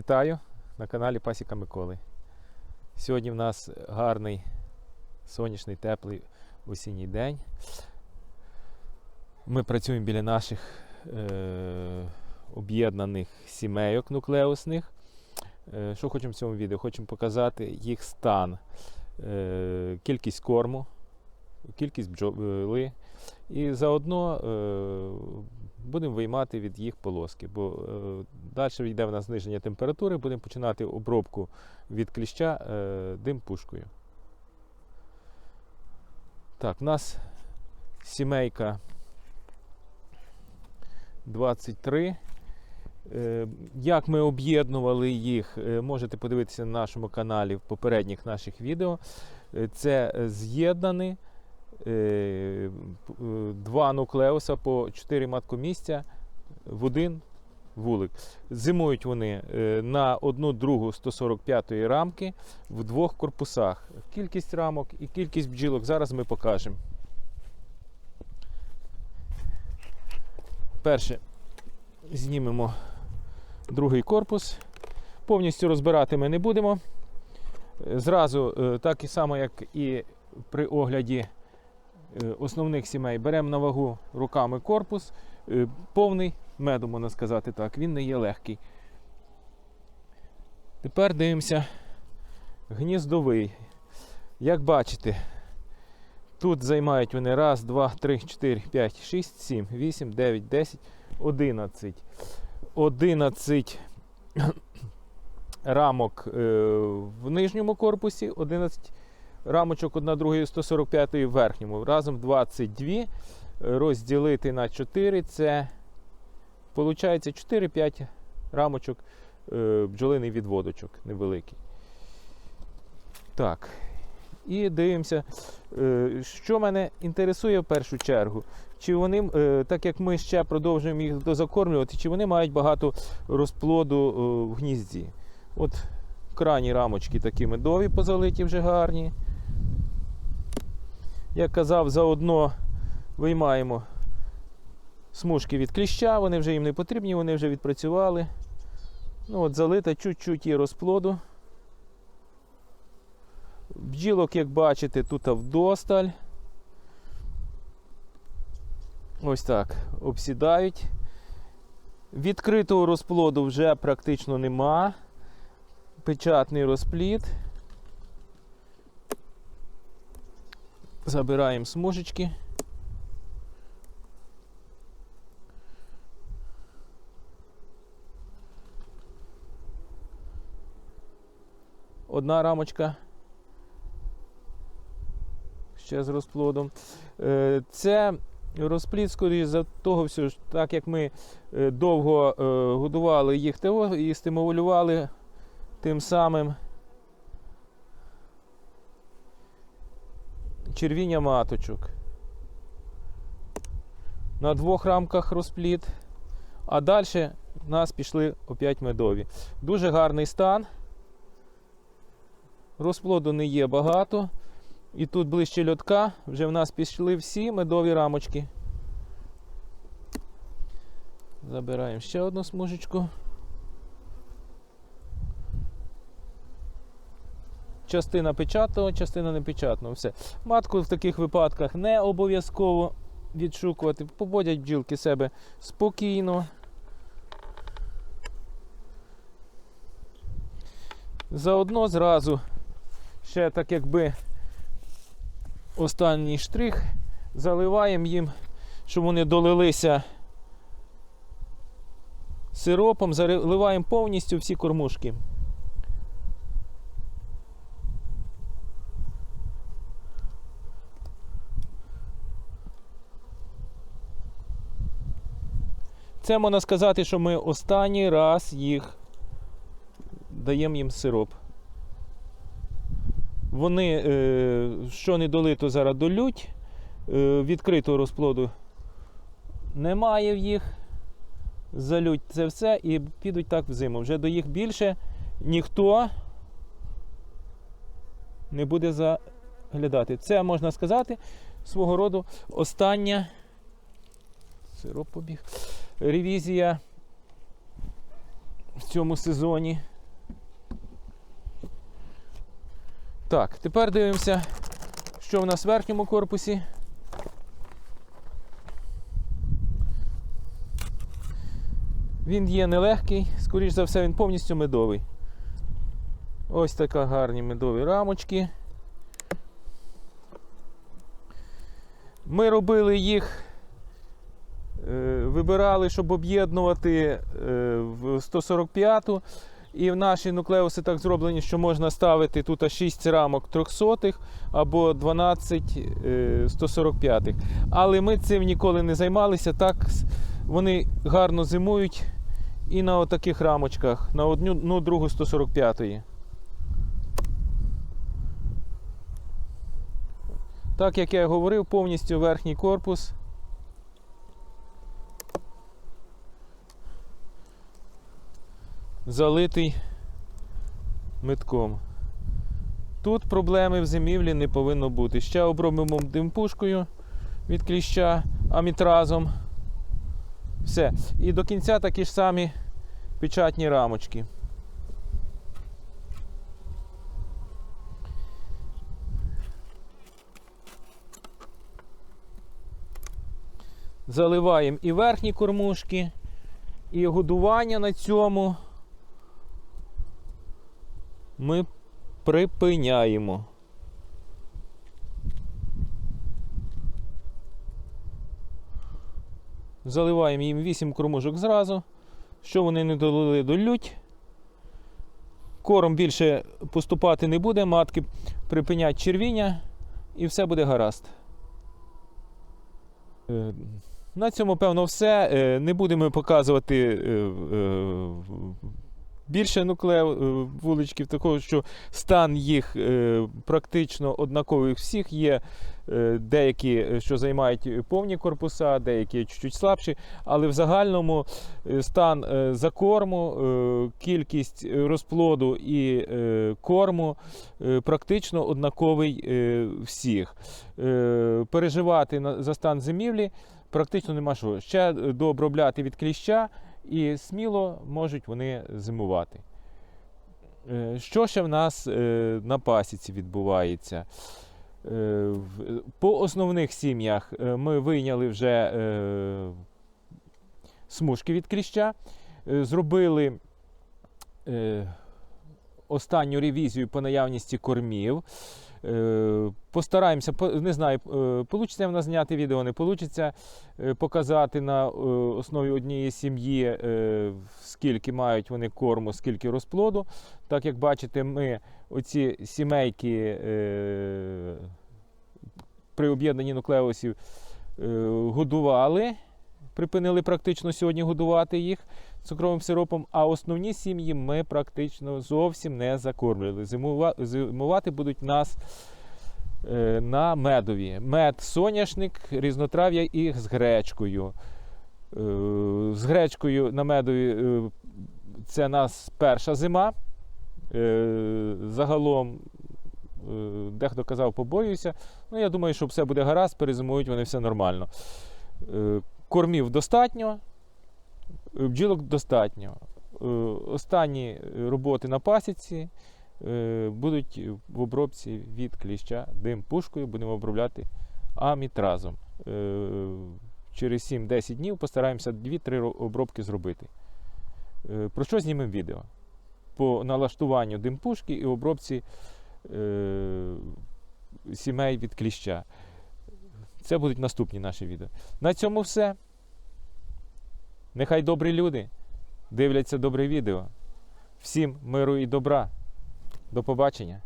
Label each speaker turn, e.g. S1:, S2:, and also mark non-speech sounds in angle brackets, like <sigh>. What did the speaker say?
S1: Вітаю на каналі Пасіка Миколи. Сьогодні в нас гарний сонячний, теплий осінній день. Ми працюємо біля наших е- об'єднаних сімейок нуклеусних. Е, що хочемо в цьому відео? Хочемо показати їх стан, е- кількість корму, кількість бджоли. І заодно е- будемо виймати від їх полоски. Бо е, далі йде в нас зниження температури, будемо починати обробку від кліща е, дим-пушкою. Так, в нас сімейка 23. Е, Як ми об'єднували їх, е, можете подивитися на нашому каналі в попередніх наших відео. Е, Це з'єднані два нуклеуса по 4 маткомісця в один вулик. Зимують вони е, на одну другу 145 рамки в двох корпусах. Кількість рамок і кількість бджілок зараз ми покажемо. Перше знімемо другий корпус. Повністю розбирати ми не будемо. Зразу, е, так і само, як і при огляді основних сімей, беремо на вагу руками корпус. Е, Повний меду, можна сказати так, він не є легкий. Тепер дивимося гніздовий. Як бачите, тут займають вони раз, два, три, чотири, п'ять, шість, сім, вісім, дев'ять, десять, одинадцять. Одинадцять <coughs> рамок е, в нижньому корпусі, 11 рамочок одна другої 145 в верхньому. Разом 22 е, розділити на 4 це виходить 4-5 рамочок е, бджолиний відводочок невеликий. Так. І дивимося, е, що мене інтересує в першу чергу. Чи вони, е, так як ми ще продовжуємо їх дозакормлювати, чи вони мають багато розплоду в гнізді. От крайні рамочки такі медові позалиті вже гарні. Як казав, заодно виймаємо смужки від кліща, вони вже їм не потрібні, вони вже відпрацювали. Ну от Залита чуть-чуть є розплоду. Бджілок, як бачите, тут вдосталь. Ось так обсідають. Відкритого розплоду вже практично нема. Печатний розплід. Забираємо смужечки. Одна рамочка. Ще з розплодом. Е, Це розплід, скоріш за того, все ж, так як ми е, довго е, годували їх і стимулювали тим самим червіння маточок. На двох рамках розплід. А далі в нас пішли опять медові. Дуже гарний стан. Розплоду не є багато. І тут ближче льотка вже в нас пішли всі медові рамочки. Забираємо ще одну смужечку. Частина печатного, частина непечатного. Все. Матку в таких випадках не обов'язково відшукувати. Поводять бджілки себе спокійно. Заодно зразу ще так якби останній штрих заливаємо їм, щоб вони долилися сиропом, заливаємо повністю всі кормушки. Це можна сказати, що ми останній раз їх даємо їм сироп. Вони, е, що не долито, зараз долють. Е, відкритого розплоду немає в їх. Залють це все і підуть так в зиму. Вже до їх більше ніхто не буде заглядати. Це можна сказати свого роду остання сироп побіг ревізія в цьому сезоні. Так, тепер дивимося, що в нас в верхньому корпусі. Він є нелегкий, скоріш за все, він повністю медовий. Ось така гарні медові рамочки. Ми робили їх вибирали, щоб об'єднувати е, в 145-ту. І в наші нуклеуси так зроблені, що можна ставити тут 6 рамок 300 або 12 е, 145. Але ми цим ніколи не займалися. Так вони гарно зимують і на отаких рамочках, на одну ну, другу 145-ї. Так як я і говорив, повністю верхній корпус. Залитий метком. Тут проблеми в зимівлі не повинно бути. Ще обробимо димпушкою від кліща амітразом. Все. І до кінця такі ж самі печатні рамочки. Заливаємо і верхні кормушки, і годування на цьому ми припиняємо. Заливаємо їм 8 кормушок зразу. Що вони не долили, долють. Корм більше поступати не буде, матки припинять червіння і все буде гаразд. Е, На цьому, певно, все. Е, Не будемо показувати е, більше нуклео е, вуличків, такого, що стан їх е, практично однаковий всіх. Є е, деякі, що займають повні корпуса, деякі чуть-чуть слабші, але в загальному стан закорму, кількість розплоду і корму практично однаковий всіх. Переживати за стан зимівлі практично нема що. Ще дообробляти від кліща і сміло можуть вони зимувати. Е, Що ще в нас е, на пасіці відбувається? Е, По основних сім'ях ми вийняли вже смужки від кліща, е, зробили останню ревізію по наявності кормів. Е, Постараємося, не знаю, вийде в нас зняти відео, не вийде показати на е, основі однієї сім'ї, е, скільки мають вони корму, скільки розплоду. Так як бачите, ми оці сімейки при об'єднанні нуклеусів годували, припинили практично сьогодні годувати їх цукровим сиропом, а основні сім'ї ми практично зовсім не закормлювали. Зимувати будуть нас е, на медові. Мед, соняшник, різнотрав'я і з гречкою. Е, З гречкою на медові е, це нас перша зима. Загалом, дехто казав, побоююся. Ну, я думаю, що все буде гаразд, перезимують вони все нормально. Кормів достатньо, бджілок достатньо. Е, Останні роботи на пасіці е, будуть в обробці від кліща дим пушкою, будемо обробляти амітразом. Е, Через 7-10 днів постараємося 2-3 обробки зробити. Е, Про що знімемо відео? По налаштуванню димпушки і обробці е, сімей від кліща. Це будуть наступні наші відео. На цьому все. Нехай добрі люди дивляться добре відео. Всім миру і добра. До побачення.